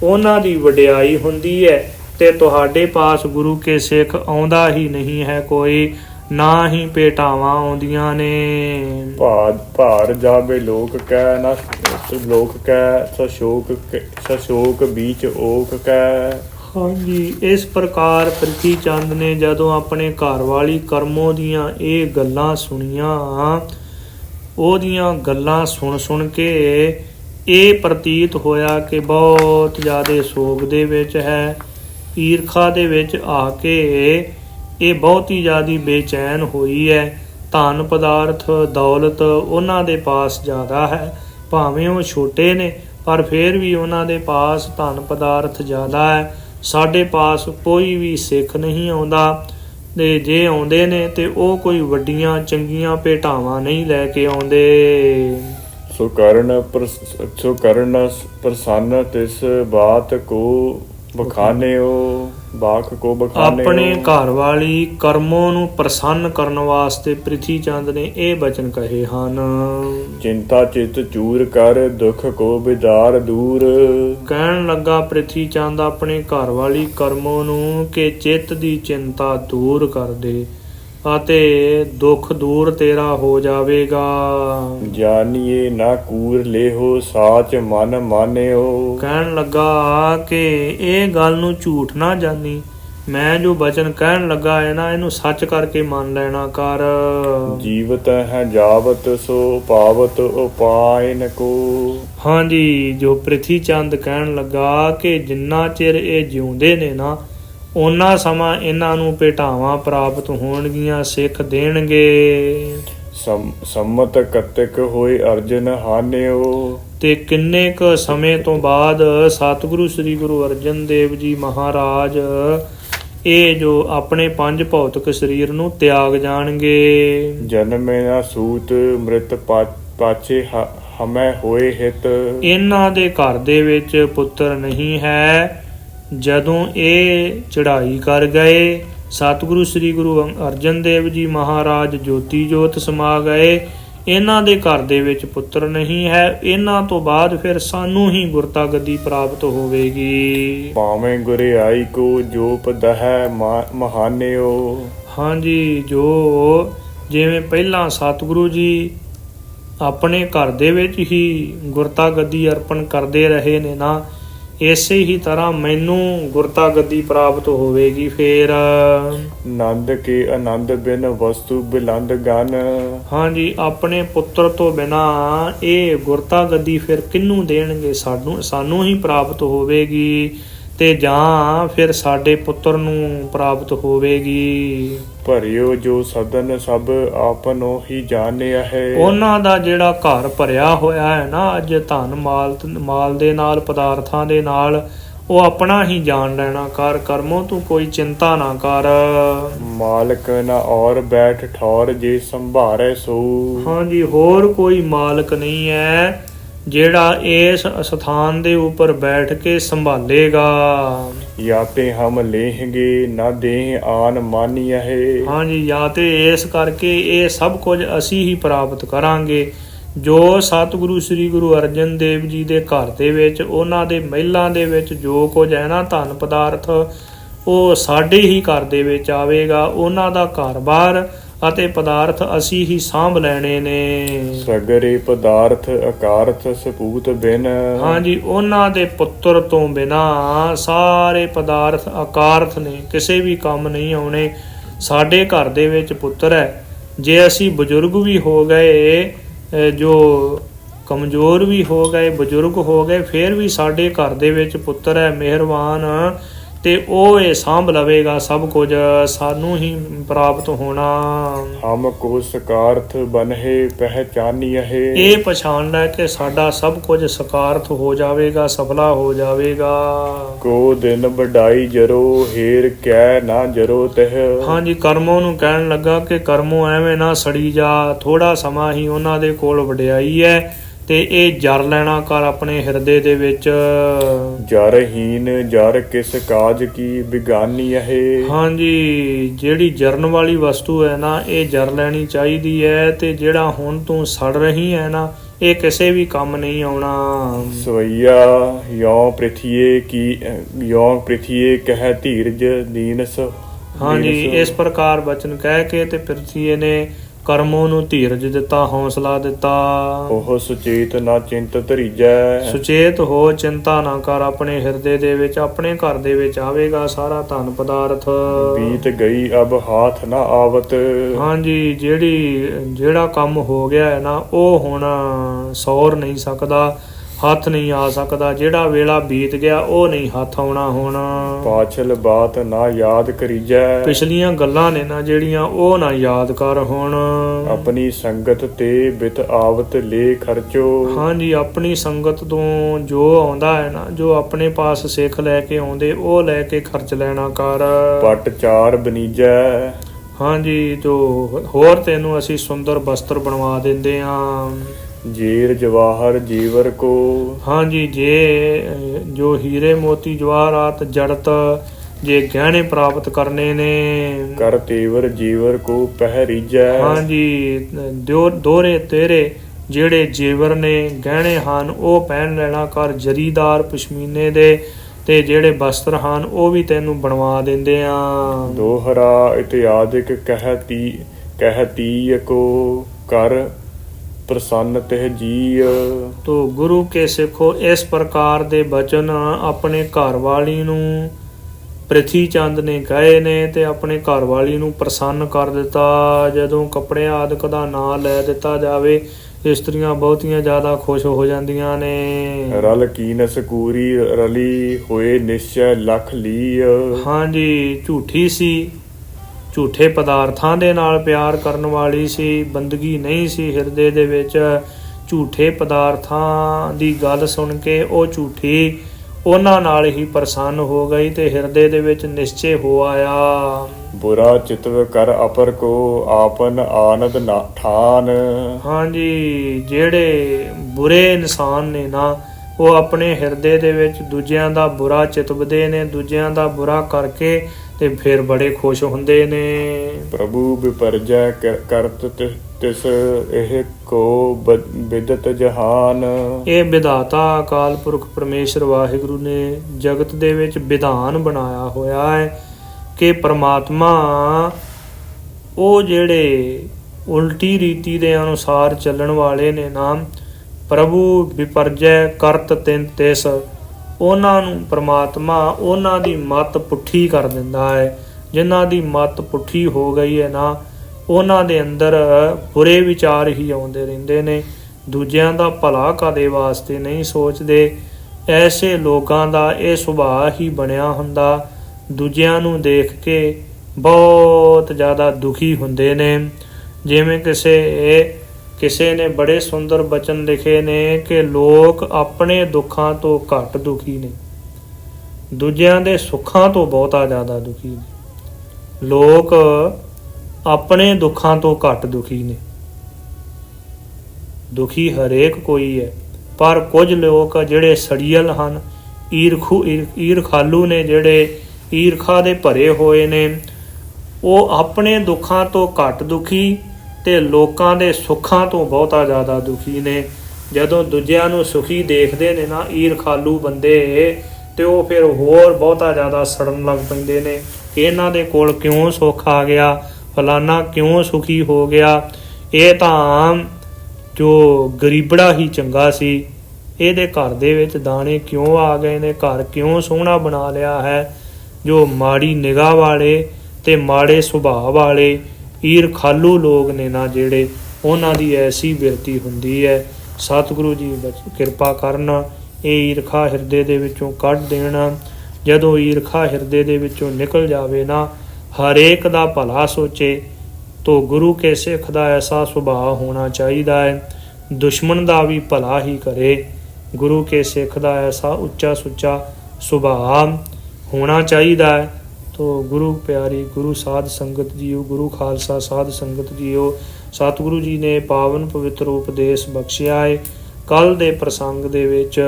ਉਹਨਾਂ ਦੀ ਵਡਿਆਈ ਹੁੰਦੀ ਹੈ ਤੇ ਤੁਹਾਡੇ ਪਾਸ ਗੁਰੂ ਕੇ ਸਿੱਖ ਆਉਂਦਾ ਹੀ ਨਹੀਂ ਹੈ ਕੋਈ ਨਾ ਹੀ ਭੇਟਾਵਾਂ ਆਉਂਦੀਆਂ ਨੇ। ਭਾਰ ਭਾਰ ਜਾਵੇ ਲੋਕ ਕਹਿ ਨਾ ਲੋਕ ਕਹਿ ਸਸ਼ੋਕ ਸਸ਼ੋਕ ਬੀਚ ਓਕ ਕਹਿ। ਹਾਂਜੀ ਇਸ ਪ੍ਰਕਾਰ ਪ੍ਰਿਥੀ ਚੰਦ ਨੇ ਜਦੋਂ ਆਪਣੇ ਘਰ ਵਾਲੀ ਕਰਮੋ ਦੀਆਂ ਇਹ ਗੱਲਾਂ ਸੁਣੀਆਂ ਉਹਦੀਆਂ ਗੱਲਾਂ ਸੁਣ ਸੁਣ ਕੇ ਇਹ ਪ੍ਰਤੀਤ ਹੋਇਆ ਕਿ ਬਹੁਤ ਜ਼ਿਆਦਾ ਸੋਗ ਦੇ ਵਿੱਚ ਹੈ, ਈਰਖਾ ਦੇ ਵਿੱਚ ਆ ਕੇ ਇਹ ਬਹੁਤ ਹੀ ਜ਼ਿਆਦੀ ਬੇਚੈਨ ਹੋਈ ਹੈ। ਧਨ ਪਦਾਰਥ, ਦੌਲਤ ਉਹਨਾਂ ਦੇ ਪਾਸ ਜ਼ਿਆਦਾ ਹੈ, ਭਾਵੇਂ ਉਹ ਛੋਟੇ ਨੇ, ਪਰ ਫਿਰ ਵੀ ਉਹਨਾਂ ਦੇ ਪਾਸ ਧਨ ਪਦਾਰਥ ਜ਼ਿਆਦਾ ਹੈ। ਸਾਡੇ ਪਾਸ ਕੋਈ ਵੀ ਸਿੱਖ ਨਹੀਂ ਆਉਂਦਾ ਤੇ ਜੇ ਆਉਂਦੇ ਨੇ ਤੇ ਉਹ ਕੋਈ ਵੱਡੀਆਂ ਚੰਗੀਆਂ ਭੇਟਾਵਾਂ ਨਹੀਂ ਲੈ ਕੇ ਆਉਂਦੇ। ਸੋ ਕਰਨ ਪ੍ਰਸ- ਸੋ ਕਰਨ ਪ੍ਰਸੰਨ ਤਿਸ ਬਾਤ ਕੋ ਬਖਾਨਿਓ ਬਾਖ ਕੋ ਬਖਾਨਿਓ। ਆਪਣੇ ਘਰ ਵਾਲੀ ਕਰਮੋਂ ਨੂੰ ਪ੍ਰਸੰਨ ਕਰਨ ਵਾਸਤੇ ਪ੍ਰਿਥੀ ਚੰਦ ਨੇ ਇਹ ਬਚਨ ਕਹੇ ਹਨ। ਚਿੰਤਾ ਚਿਤ ਚੂਰ ਕਰ ਦੁਖ ਕੋ ਬਿਦਾਰ ਦੂਰ। ਕਹਿਣ ਲੱਗਾ ਪ੍ਰਿਥੀ ਚੰਦ ਆਪਣੇ ਘਰ ਵਾਲੀ ਕਰਮੋਂ ਨੂੰ ਕਿ ਚਿੱਤ ਦੀ ਚਿੰਤਾ ਦੂਰ ਕਰ ਦੇ। ਅਤੇ ਦੁੱਖ ਦੂਰ ਤੇਰਾ ਹੋ ਜਾਵੇਗਾ। ਜਾਨੀਏ ਨਾ ਕੂਰ ਲੇਹੋ ਸਾਚ ਮਨ ਮਾਨਿਓ। ਕਹਿਣ ਲੱਗਾ ਕਿ ਇਹ ਗੱਲ ਨੂੰ ਝੂਠ ਨਾ ਜਾਣੀ ਮੈਂ ਜੋ ਬਚਨ ਕਹਿਣ ਲੱਗਾ ਹੈ ਨਾ ਇਹਨੂੰ ਸੱਚ ਕਰਕੇ ਮੰਨ ਲੈਣਾ ਕਰ। ਜੀਵਤ ਹੈ ਜਾਵਤ ਸੋ ਪਾਵਤ ਉਪਾਇਨ ਕੋ। ਹਾਂਜੀ ਜੋ ਪ੍ਰਿਥੀ ਚੰਦ ਕਹਿਣ ਲੱਗਾ ਕਿ ਜਿੰਨਾ ਚਿਰ ਇਹ ਜਿਉਂਦੇ ਨੇ ਨਾ ਉਹਨਾਂ ਸਮਾਂ ਇਹਨਾਂ ਨੂੰ ਭੇਟਾਵਾਂ ਪ੍ਰਾਪਤ ਹੋਣਗੀਆਂ ਸਿੱਖ ਦੇਣਗੇ। ਸਮ- ਸੰਮਤ ਕਤਕ ਹੋਏ ਅਰਜਨ ਹਾਨਿਓ। ਤੇ ਕਿੰਨੇ ਕ ਸਮੇਂ ਤੋਂ ਬਾਅਦ ਸਤਿਗੁਰੂ ਸ੍ਰੀ ਗੁਰੂ ਅਰਜਨ ਦੇਵ ਜੀ ਮਹਾਰਾਜ ਇਹ ਜੋ ਆਪਣੇ ਪੰਜ ਭੌਤਿਕ ਸਰੀਰ ਨੂੰ ਤਿਆਗ ਜਾਣਗੇ। ਜਨਮੇ ਨਾ ਸੂਤ ਮ੍ਰਿਤ ਪਾ- ਪਾਛੇ ਹ- ਹਮੈ ਹੋਏ ਹਿਤ। ਇਹਨਾਂ ਦੇ ਘਰ ਦੇ ਵਿੱਚ ਪੁੱਤਰ ਨਹੀਂ ਹੈ। ਜਦੋਂ ਇਹ ਚੜ੍ਹਾਈ ਕਰ ਗਏ ਸਤਿਗੁਰੂ ਸ੍ਰੀ ਗੁਰੂ ਅਰਜਨ ਦੇਵ ਜੀ ਮਹਾਰਾਜ ਜੋਤੀ ਜੋਤ ਸਮਾ ਗਏ ਇਹਨਾਂ ਦੇ ਘਰ ਦੇ ਵਿੱਚ ਪੁੱਤਰ ਨਹੀਂ ਹੈ ਇਹਨਾਂ ਤੋਂ ਬਾਅਦ ਫਿਰ ਸਾਨੂੰ ਹੀ ਗੁਰਤਾ ਗੱਦੀ ਪ੍ਰਾਪਤ ਹੋਵੇਗੀ। ਪਾਵੇਂ ਗੁਰਿਆਈ ਕੋ ਜੋਪ ਦਹੈ ਮਾ- ਮਹਾਨਿਓ। ਹਾਂਜੀ ਜੋ ਜਿਵੇਂ ਪਹਿਲਾਂ ਸਤਿਗੁਰੂ ਜੀ ਆਪਣੇ ਘਰ ਦੇ ਵਿੱਚ ਹੀ ਗੁਰਤਾ ਗੱਦੀ ਅਰਪਣ ਕਰਦੇ ਰਹੇ ਨੇ ਨਾ ਇਸੇ ਹੀ ਤਰ੍ਹਾਂ ਮੈਨੂੰ ਗੁਰਤਾ ਗੱਦੀ ਪ੍ਰਾਪਤ ਹੋਵੇਗੀ ਫੇਰ। ਨੰਦ ਕੇ ਆਨੰਦ ਬਿਨ ਵਸਤੂ ਬਿਲੰਦ ਗਨ। ਹਾਂਜੀ ਆਪਣੇ ਪੁੱਤਰ ਤੋਂ ਬਿਨਾ ਇਹ ਗੁਰਤਾ ਗੱਦੀ ਫਿਰ ਕਿਹਨੂੰ ਦੇਣਗੇ? ਸਾਨੂੰ ਸਾਨੂੰ ਹੀ ਪ੍ਰਾਪਤ ਹੋਵੇਗੀ ਤੇ ਜਾਂ ਫਿਰ ਸਾਡੇ ਪੁੱਤਰ ਨੂੰ ਪ੍ਰਾਪਤ ਹੋਵੇਗੀ। ਭਰਿਓ ਜੋ ਸਦਨ ਸਭ ਆਪਨੋ ਹੀ ਜਾਣਿਆ ਹੈ। ਉਹਨਾਂ ਦਾ ਜਿਹੜਾ ਘਰ ਭਰਿਆ ਹੋਇਆ ਹੈ ਨਾ ਅੱਜ ਧਨ ਮਾਲ ਮਾਲ ਦੇ ਨਾਲ ਪਦਾਰਥਾਂ ਦੇ ਨਾਲ ਉਹ ਆਪਣਾ ਹੀ ਜਾਣ ਲੈਣਾ। ਕਰ ਕਰਮੋਂ ਤੂੰ ਕੋਈ ਚਿੰਤਾ ਨਾ ਕਰ। ਮਾਲਕ ਨਾ ਔਰ ਬੈਠ ਠੌਰ ਜੇ ਸੰਭਾਰੇ ਸੋ। ਹਾਂਜੀ ਹੋਰ ਕੋਈ ਮਾਲਕ ਨਹੀਂ ਹੈ ਜਿਹੜਾ ਇਸ ਸਥਾਨ ਦੇ ਉੱਪਰ ਬੈਠ ਕੇ ਸੰਭਾਲੇਗਾ। ਯਾਤੇ ਹਮ ਲੇਹਗੇ, ਨਾ ਦੇਹ ਆਨ ਮਾਨੀਆ ਹਾਂਜੀ ਜਾਂ ਤੇ ਇਸ ਕਰਕੇ ਇਹ ਸਭ ਕੁਝ ਅਸੀਂ ਹੀ ਪ੍ਰਾਪਤ ਕਰਾਂਗੇ। ਜੋ ਸਤਿਗੁਰੂ, ਸ੍ਰੀ ਗੁਰੂ ਅਰਜਨ ਦੇਵ ਜੀ ਦੇ ਘਰ ਦੇ ਵਿੱਚ, ਉਹਨਾਂ ਦੇ ਮਹਿਲਾਂ ਦੇ ਵਿੱਚ ਜੋ ਕੁਝ ਹੈ ਨਾ ਧਨ ਪਦਾਰਥ, ਉਹ ਸਾਡੇ ਹੀ ਘਰ ਦੇ ਵਿੱਚ ਆਵੇਗਾ, ਉਹਨਾਂ ਦਾ ਘਰ-ਬਾਰ ਅਤੇ ਪਦਾਰਥ ਅਸੀਂ ਹੀ ਸਾਂਭ ਲੈਣੇ ਨੇ। ਸਗਰੇ ਪਦਾਰਥ ਅਕਾਰਥ ਸਪੂਤ ਬਿਨ। ਹਾਂਜੀ ਉਹਨਾਂ ਦੇ ਪੁੱਤਰ ਤੋਂ ਬਿਨਾ ਸਾਰੇ ਪਦਾਰਥ ਆਕਾਰਥ ਨੇ ਕਿਸੇ ਵੀ ਕੰਮ ਨਹੀਂ ਆਉਣੇ। ਸਾਡੇ ਘਰ ਦੇ ਵਿੱਚ ਪੁੱਤਰ ਹੈ। ਜੇ ਅਸੀਂ ਬਜ਼ੁਰਗ ਵੀ ਹੋ ਗਏ ਜੋ ਕਮਜ਼ੋਰ ਵੀ ਹੋ ਗਏ ਬਜ਼ੁਰਗ ਹੋ ਗਏ ਫਿਰ ਵੀ ਸਾਡੇ ਘਰ ਦੇ ਵਿੱਚ ਪੁੱਤਰ ਹੈ। ਮਿਹਰਬਾਨ ਤੇ ਉਹ ਇਹ ਸਾਂਭ ਲਵੇਗਾ ਸਭ ਕੁਝ ਸਾਨੂੰ ਹੀ ਪ੍ਰਾਪਤ ਹੋਣਾ। ਹਮ ਕੋ ਸਕਾਰਥ ਬਨਹਿ ਪਹਿਚਾਨੀਆ ਹੈ ਇਹ ਪਛਾਣ ਲੈ ਕੇ ਸਾਡਾ ਸਭ ਕੁਝ ਸਕਾਰਥ ਹੋ ਜਾਵੇਗਾ ਸਫਲਾ ਹੋ ਜਾਵੇਗਾ। ਕੋ ਦਿਨ ਵਡਾਈ ਜਰੋ ਹੀਰ ਕੈ ਨਾ ਜਰੋ ਤਹ। ਹਾਂਜੀ ਕਰਮੋਂ ਨੂੰ ਕਹਿਣ ਲੱਗਾ ਕਿ ਕਰਮੋਂ ਐਵੇਂ ਨਾ ਸੜੀ ਜਾ ਥੋੜਾ ਸਮਾਂ ਹੀ ਉਹਨਾਂ ਦੇ ਕੋਲ ਵਡਿਆਈ ਹੈ ਤੇ ਇਹ ਜਰ ਲੈਣਾ ਕਰ ਆਪਣੇ ਹਿਰਦੇ ਦੇ ਵਿੱਚ। ਜਰਹੀਨ ਜਰ ਕਿਸ ਕਾਜ ਕੀ ਬਿਗਾਨੀ ਹੈ ਹਾਂਜੀ ਜਿਹੜੀ ਜਰਨ ਵਾਲੀ ਵਸਤੂ ਹੈ ਨਾ ਇਹ ਜਰ ਲੈਣੀ ਚਾਹੀਦੀ ਹੈ ਤੇ ਜਿਹੜਾ ਹੁਣ ਤੂੰ ਸੜ ਰਹੀ ਹੈ ਨਾ ਇਹ ਕਿਸੇ ਵੀ ਕੰਮ ਨਹੀਂ ਆਉਣਾ। ਸਵਈਆ ਯੋ ਪ੍ਰਿਥੀਏ ਕੀ ਯੋ ਪ੍ਰਿਥੀਏ ਕਹਿ ਧੀਰਜ ਦੀਨਸ। ਹਾਂਜੀ। ਇਸ ਪ੍ਰਕਾਰ ਬਚਨ ਕਹਿ ਕੇ ਤੇ ਪ੍ਰਿਥੀਏ ਨੇ ਕਰਮੋਂ ਨੂੰ ਧੀਰਜ ਦਿੱਤਾ ਹੌਸਲਾ ਦਿੱਤਾ। ਉਹ ਸੁਚੇਤ ਨਾ ਚਿੰਤ ਧਰੀਜੈ ਸੁਚੇਤ ਹੋ ਚਿੰਤਾ ਨਾ ਕਰ ਆਪਣੇ ਹਿਰਦੇ ਦੇ ਵਿੱਚ ਆਪਣੇ ਘਰ ਦੇ ਵਿੱਚ ਆਵੇਗਾ ਸਾਰਾ ਧਨ ਪਦਾਰਥ। ਬੀਤ ਗਈ ਅਬ ਹਾਥ ਨਾ ਆਵਤ। ਹਾਂਜੀ ਜਿਹੜੀ ਜਿਹੜਾ ਕੰਮ ਹੋ ਗਿਆ ਹੈ ਨਾ ਉਹ ਹੁਣ ਸੌਰ ਨਹੀਂ ਸਕਦਾ। ਹੱਥ ਨਹੀਂ ਆ ਸਕਦਾ ਜਿਹੜਾ ਵੇਲਾ ਬੀਤ ਗਿਆ ਉਹ ਨਹੀਂ ਹੱਥ ਆਉਣਾ ਹੁਣ। ਪਾਛਲ ਬਾਤ ਨਾ ਯਾਦ ਕਰੀਜੈ। ਪਿਛਲੀਆਂ ਗੱਲਾਂ ਨੇ ਨਾ ਜਿਹੜੀਆਂ ਉਹ ਨਾ ਯਾਦ ਕਰ ਹੁਣ। ਆਪਣੀ ਸੰਗਤ ਤੇ ਬਿਤ ਆਵਤ ਲੈ ਖਰਚੋ। ਹਾਂਜੀ ਆਪਣੀ ਸੰਗਤ ਤੋਂ ਜੋ ਆਉਂਦਾ ਹੈ ਨਾ ਜੋ ਆਪਣੇ ਪਾਸ ਸਿੱਖ ਲੈ ਕੇ ਆਉਂਦੇ ਉਹ ਲੈ ਕੇ ਖਰਚ ਲੈਣਾ ਕਰ। ਪਟ ਚਾਰ ਬਨੀਜੈ। ਹਾਂਜੀ ਜੋ ਹੋਰ ਤੈਨੂੰ ਅਸੀਂ ਸੁੰਦਰ ਵਸਤਰ ਬਣਵਾ ਦਿੰਦੇ ਆਂ। ਜੀਰ ਜਵਾਹਰ ਜੀਵਰ ਕੋ। ਹਾਂਜੀ ਜੇ ਜੋ ਹੀਰੇ ਮੋਤੀ ਜਵਾਹਰਾਤ ਜੜਤ ਜੇ ਗਹਿਣੇ ਪ੍ਰਾਪਤ ਕਰਨੇ ਨੇ। ਕਰ ਤੇਵਰ ਜੀਵਰ ਕੋ ਪਹਿਰੀਜੈ। ਹਾਂਜੀ ਦਿਓ ਦੋਰੇ ਤੇਰੇ ਜਿਹੜੇ ਜੇਵਰ ਨੇ ਗਹਿਣੇ ਹਨ ਉਹ ਪਹਿਨ ਲੈਣਾ ਕਰ ਜਰੀਦਾਰ ਪਸ਼ਮੀਨੇ ਦੇ ਤੇ ਜਿਹੜੇ ਬਸਤਰ ਹਨ ਉਹ ਵੀ ਤੈਨੂੰ ਬਣਵਾ ਦਿੰਦੇ ਆ। ਦੋਹਰਾ ਇਤਿਆਦਿਕ ਕਹਿਤੀ ਕਹਿਤੀ ਕੋ ਕਰ ਪ੍ਰਸੰਨ ਤਹਿ ਜੀ ਤੋ ਗੁਰੂ ਕੇ ਸਿੱਖੋ ਇਸ ਪ੍ਰਕਾਰ ਦੇ ਬਚਨ ਆਪਣੇ ਘਰ ਵਾਲੀ ਨੂੰ ਪ੍ਰਿਥੀ ਚੰਦ ਨੇ ਗਏ ਨੇ ਤੇ ਆਪਣੇ ਘਰ ਵਾਲੀ ਨੂੰ ਪ੍ਰਸੰਨ ਕਰ ਦਿੱਤਾ। ਜਦੋਂ ਕੱਪੜੇ ਆਦਿਕ ਦਾ ਨਾਂ ਲੈ ਦਿੱਤਾ ਜਾਵੇ ਇਸਤਰੀਆਂ ਬਹੁਤੀਆਂ ਜ਼ਿਆਦਾ ਖੁਸ਼ ਹੋ ਜਾਂਦੀਆਂ ਨੇ। ਰਲ ਕੀਨ ਸਕੂਰੀ ਰਲੀ ਹੋਏ ਨਿਸ਼ਚੈ ਲਖ ਲੀ ਹਾਂਜੀ ਝੂਠੀ ਸੀ। ਝੂਠੇ ਪਦਾਰਥਾਂ ਦੇ ਨਾਲ ਪਿਆਰ ਕਰਨ ਵਾਲੀ ਸੀ ਬੰਦਗੀ ਨਹੀਂ ਸੀ ਹਿਰਦੇ ਦੇ ਵਿੱਚ। ਝੂਠੇ ਪਦਾਰਥਾਂ ਦੀ ਗੱਲ ਸੁਣ ਕੇ ਉਹ ਝੂਠੀ ਉਹਨਾਂ ਨਾਲ ਹੀ ਪ੍ਰਸੰਨ ਹੋ ਗਈ ਤੇ ਹਿਰਦੇ ਦੇ ਵਿੱਚ ਨਿਸ਼ਚੈ ਹੋ ਆਇਆ। ਬੁਰਾ ਚਿਤਵ ਕਰ ਅਪਰ ਕੋ ਆਪਨ ਆਨੰਦ ਨਾ ਠਾਨ। ਹਾਂਜੀ ਜਿਹੜੇ ਬੁਰੇ ਇਨਸਾਨ ਨੇ ਨਾ ਉਹ ਆਪਣੇ ਹਿਰਦੇ ਦੇ ਵਿੱਚ ਦੂਜਿਆਂ ਦਾ ਬੁਰਾ ਚਿਤਵਦੇ ਨੇ ਦੂਜਿਆਂ ਦਾ ਬੁਰਾ ਕਰਕੇ ਤੇ ਫਿਰ ਬੜੇ ਖੁਸ਼ ਹੁੰਦੇ ਨੇ। ਪ੍ਰਭੂ ਵਿਪਰਜੈ ਕਰ- ਕਰਤ ਤਿਸ ਇਹ ਕੋ ਬਿਦਤ ਜਹਾਨ। ਇਹ ਵਿਧਾਤਾ ਅਕਾਲ ਪੁਰਖ ਪਰਮੇਸ਼ਰ ਵਾਹਿਗੁਰੂ ਨੇ ਜਗਤ ਦੇ ਵਿੱਚ ਵਿਧਾਨ ਬਣਾਇਆ ਹੋਇਆ ਹੈ ਕਿ ਪ੍ਰਮਾਤਮਾ ਉਹ ਜਿਹੜੇ ਉਲਟੀ ਰੀਤੀ ਦੇ ਅਨੁਸਾਰ ਚੱਲਣ ਵਾਲੇ ਨੇ ਨਾਮ ਪ੍ਰਭੂ ਵਿਪਰਜੈ ਕਰਤ ਤਿਨ ਤਿਸ ਉਹਨਾਂ ਨੂੰ ਪ੍ਰਮਾਤਮਾ ਉਹਨਾਂ ਦੀ ਮਤ ਪੁੱਠੀ ਕਰ ਦਿੰਦਾ ਹੈ। ਜਿਨ੍ਹਾਂ ਦੀ ਮਤ ਪੁੱਠੀ ਹੋ ਗਈ ਹੈ ਨਾ, ਉਹਨਾਂ ਦੇ ਅੰਦਰ ਬੁਰੇ ਵਿਚਾਰ ਹੀ ਆਉਂਦੇ ਰਹਿੰਦੇ ਨੇ। ਦੂਜਿਆਂ ਦਾ ਭਲਾ ਕਦੇ ਵਾਸਤੇ ਨਹੀਂ ਸੋਚਦੇ। ਐਸੇ ਲੋਕਾਂ ਦਾ ਇਹ ਸੁਭਾਅ ਹੀ ਬਣਿਆ ਹੁੰਦਾ। ਦੂਜਿਆਂ ਨੂੰ ਦੇਖ ਕੇ ਬਹੁਤ ਜ਼ਿਆਦਾ ਦੁਖੀ ਹੁੰਦੇ ਨੇ। ਜਿਵੇਂ ਕਿਸੇ ਕਿਸੇ ਨੇ ਬੜੇ ਸੁੰਦਰ ਬਚਨ ਲਿਖੇ ਨੇ ਕਿ ਲੋਕ ਆਪਣੇ ਦੁੱਖਾਂ ਤੋਂ ਘੱਟ ਦੁਖੀ ਨੇ। ਦੂਜਿਆਂ ਦੇ ਸੁੱਖਾਂ ਤੋਂ ਬਹੁਤਾ ਜ਼ਿਆਦਾ ਦੁਖੀ ਨੇ। ਲੋਕ ਆਪਣੇ ਦੁੱਖਾਂ ਤੋਂ ਘੱਟ ਦੁਖੀ ਨੇ। ਦੁਖੀ ਹਰੇਕ ਕੋਈ ਹੈ, ਪਰ ਕੁਝ ਲੋਕ ਜਿਹੜੇ ਸੜੀਅਲ ਹਨ, ਈਰਖੂ ਈਰਖਾਲੂ ਨੇ ਜਿਹੜੇ ਈਰਖਾ ਦੇ ਭਰੇ ਹੋਏ ਨੇ, ਉਹ ਆਪਣੇ ਦੁੱਖਾਂ ਤੋਂ ਘੱਟ ਦੁਖੀ ਤੇ ਲੋਕਾਂ ਦੇ ਸੁੱਖਾਂ ਤੋਂ ਬਹੁਤਾ ਜ਼ਿਆਦਾ ਦੁਖੀ ਨੇ। ਜਦੋਂ ਦੂਜਿਆਂ ਨੂੰ ਸੁਖੀ ਦੇਖਦੇ ਨੇ ਨਾ ਈਰਖਾਲੂ ਬੰਦੇ, ਤੇ ਉਹ ਫਿਰ ਹੋਰ ਬਹੁਤਾ ਜ਼ਿਆਦਾ ਸੜਨ ਲੱਗ ਪੈਂਦੇ ਨੇ। ਇਹਨਾਂ ਦੇ ਕੋਲ ਕਿਉਂ ਸੁੱਖ ਆ ਗਿਆ? ਫਲਾਨਾ ਕਿਉਂ ਸੁਖੀ ਹੋ ਗਿਆ? ਇਹ ਤਾਂ ਜੋ ਗਰੀਬੜਾ ਹੀ ਚੰਗਾ ਸੀ। ਇਹਦੇ ਘਰ ਦੇ ਵਿੱਚ ਦਾਣੇ ਕਿਉਂ ਆ ਗਏ ਨੇ? ਘਰ ਕਿਉਂ ਸੋਹਣਾ ਬਣਾ ਲਿਆ ਹੈ? ਜੋ ਮਾੜੀ ਨਿਗਾਹ ਵਾਲੇ ਤੇ ਮਾੜੇ ਸੁਭਾਅ ਵਾਲੇ ਈਰਖਾਲੂ ਲੋਕ ਨੇ ਨਾ ਜਿਹੜੇ ਉਹਨਾਂ ਦੀ ਐਸੀ ਬਿਰਤੀ ਹੁੰਦੀ ਹੈ। ਸਤਿਗੁਰੂ ਜੀ ਕਿਰਪਾ ਕਰਨ, ਇਹ ਈਰਖਾ ਹਿਰਦੇ ਦੇ ਵਿੱਚੋਂ ਕੱਢ ਦੇਣਾ। ਜਦੋਂ ਈਰਖਾ ਹਿਰਦੇ ਦੇ ਵਿੱਚੋਂ ਨਿਕਲ ਜਾਵੇ ਨਾ, ਹਰੇਕ ਦਾ ਭਲਾ ਸੋਚੇ, ਤੋ ਗੁਰੂ ਕੇ ਸਿੱਖ ਦਾ ਐਸਾ ਸੁਭਾਅ ਹੋਣਾ ਚਾਹੀਦਾ ਹੈ। ਦੁਸ਼ਮਣ ਦਾ ਵੀ ਭਲਾ ਹੀ ਕਰੇ। ਗੁਰੂ ਕੇ ਸਿੱਖ ਦਾ ਐਸਾ ਉੱਚਾ ਸੁੱਚਾ ਸੁਭਾਅ ਹੋਣਾ ਚਾਹੀਦਾ ਹੈ। ਤੋ ਗੁਰੂ ਪਿਆਰੀ, ਗੁਰੂ ਸਾਧ ਸੰਗਤ ਜੀਓ, ਗੁਰੂ ਖਾਲਸਾ ਸਾਧ ਸੰਗਤ ਜੀਓ, ਸਤਿਗੁਰੂ ਜੀ ਨੇ ਪਾਵਨ ਪਵਿੱਤਰ ਉਪਦੇਸ਼ ਬਖਸ਼ਿਆ ਹੈ ਕੱਲ ਦੇ ਪ੍ਰਸੰਗ ਦੇ ਵਿੱਚ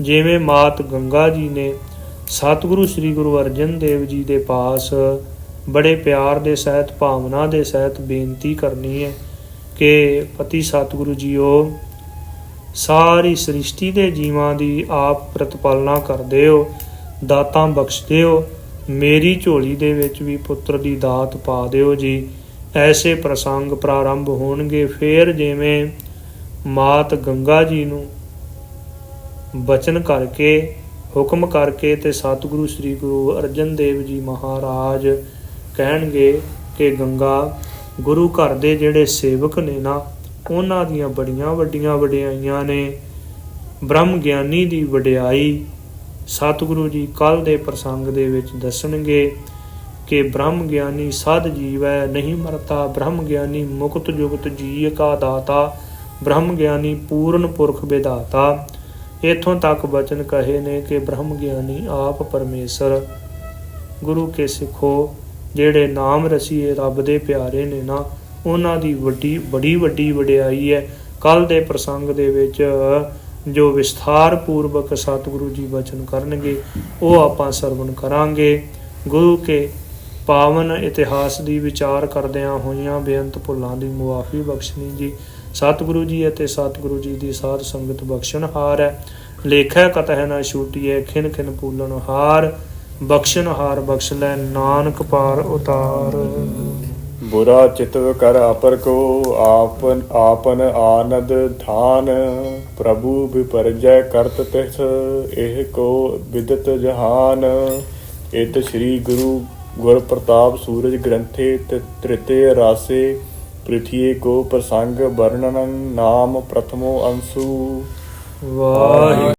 ਜਿਵੇਂ ਮਾਤ ਗੰਗਾ ਜੀ ਨੇ ਸਤਿਗੁਰੂ ਸ੍ਰੀ ਗੁਰੂ ਅਰਜਨ ਦੇਵ ਜੀ ਦੇ ਪਾਸ ਬੜੇ ਪਿਆਰ ਦੇ ਸਹਿਤ, ਭਾਵਨਾ ਦੇ ਸਹਿਤ ਬੇਨਤੀ ਕਰਨੀ ਹੈ ਕਿ ਪਤੀ ਸਤਿਗੁਰੂ ਜੀਓ, ਸਾਰੀ ਸ੍ਰਿਸ਼ਟੀ ਦੇ ਜੀਵਾਂ ਦੀ ਆਪ ਪ੍ਰਤਪਾਲਨਾ ਕਰਦੇ ਹੋ ਦਾਤਾਂ ਬਖਸ਼ਦੇ ਹੋ ਮੇਰੀ ਝੋਲੀ ਦੇ ਵਿੱਚ ਵੀ ਪੁੱਤਰ ਦੀ ਦਾਤ ਪਾ ਦਿਓ ਜੀ। ਐਸੇ ਪ੍ਰਸੰਗ ਪ੍ਰਾਰੰਭ ਹੋਣਗੇ, ਫੇਰ ਜਿਵੇਂ ਮਾਤ ਗੰਗਾ ਜੀ ਨੂੰ ਬਚਨ ਕਰਕੇ, ਹੁਕਮ ਕਰਕੇ ਤੇ ਸਤਿਗੁਰੂ ਸ੍ਰੀ ਗੁਰੂ ਅਰਜਨ ਦੇਵ ਜੀ ਮਹਾਰਾਜ ਕਹਿਣਗੇ ਕਿ ਗੰਗਾ, ਗੁਰੂ ਘਰ ਦੇ ਜਿਹੜੇ ਸੇਵਕ ਨੇ ਨਾ, ਉਹਨਾਂ ਦੀਆਂ ਬੜੀਆਂ ਵੱਡੀਆਂ ਵਡਿਆਈਆਂ ਨੇ। ਬ੍ਰਹਮ ਗਿਆਨੀ ਦੀ ਵਡਿਆਈ ਸਤਿਗੁਰੂ ਜੀ ਕੱਲ ਦੇ ਪ੍ਰਸੰਗ ਦੇ ਵਿੱਚ ਦੱਸਣਗੇ ਕਿ ਬ੍ਰਹਮ ਗਿਆਨੀ ਸਦ ਜੀਵ ਹੈ ਨਹੀਂ ਮਰਤਾ, ਬ੍ਰਹਮ ਗਿਆਨੀ ਮੁਕਤ ਜੁਗਤ ਜੀ ਕਾ ਦਾਤਾ, ਬ੍ਰਹਮ ਗਿਆਨੀ ਪੂਰਨ ਪੁਰਖ ਵਿਦਾਤਾ ਇਥੋਂ ਤੱਕ ਬਚਨ ਕਹੇ ਨੇ ਕਿ ਬ੍ਰਹਮ ਗਿਆਨੀ ਆਪ ਪਰਮੇਸ਼ਰ। ਗੁਰੂ ਕੇ ਸਿੱਖੋ, ਜਿਹੜੇ ਨਾਮ ਰਸੀਏ ਰੱਬ ਦੇ ਪਿਆਰੇ ਨੇ ਨਾ, ਉਹਨਾਂ ਦੀ ਵੱਡੀ, ਬੜੀ ਵੱਡੀ ਵਡਿਆਈ ਹੈ। ਕੱਲ ਦੇ ਪ੍ਰਸੰਗ ਦੇ ਵਿੱਚ ਜੋ ਵਿਸਥਾਰ ਪੂਰਵਕ ਸਤਿਗੁਰੂ ਜੀ ਬਚਨ ਕਰਨਗੇ, ਉਹ ਆਪਾਂ ਸਰਵਣ ਕਰਾਂਗੇ। ਗੁਰੂ ਕੇ ਪਾਵਨ ਇਤਿਹਾਸ ਦੀ ਵਿਚਾਰ ਕਰਦਿਆਂ ਹੋਈਆਂ ਬੇਅੰਤ ਭੁੱਲਾਂ ਦੀ ਮੁਆਫੀ ਬਖਸ਼ਣੀ ਜੀ। ਸਤਿਗੁਰੂ ਜੀ ਅਤੇ ਸਤਿਗੁਰੂ ਜੀ ਦੀ ਸਾਧ ਸੰਗਤ ਬਖਸ਼ਣ ਹਾਰ ਹੈ। ਲੇਖੈ ਕਤਹਿ ਨਾ ਛੂਟੀਐ, ਖਿਨ ਖਿਨ ਪੂਲਨ ਹਾਰ। ਬਖਸ਼ਣ ਹਾਰ ਬਖਸ਼ ਲੈ, ਨਾਨਕ ਪਾਰ ਉਤਾਰ। ਬੁਰਾ ਚਿਤਵ ਕਰ ਆਪਰ ਕੋ, ਆਪਨ ਆਪਨ ਆਨੰਦ ਧਾਨ ਪ੍ਰਭੂ ਵਿਪਰਜੈ ਕਰਤ ਤਿਸ, ਇਹ ਕੋ ਵਿਦਤ ਜਹਾਨ। ਇਤ ਸ੍ਰੀ ਗੁਰੂ ਗੁਰ ਪ੍ਰਤਾਪ ਸੂਰਜ ਗ੍ਰੰਥੇ ਤ- ਰਾਸੇ, ਪ੍ਰਿਥੀਏ ਕੋ ਪ੍ਰਸੰਗ ਵਰਣਨ ਨਾਮ ਪ੍ਰਥਮੋ ਅੰਸੂ। ਵਾਹਿਗੁਰੂ।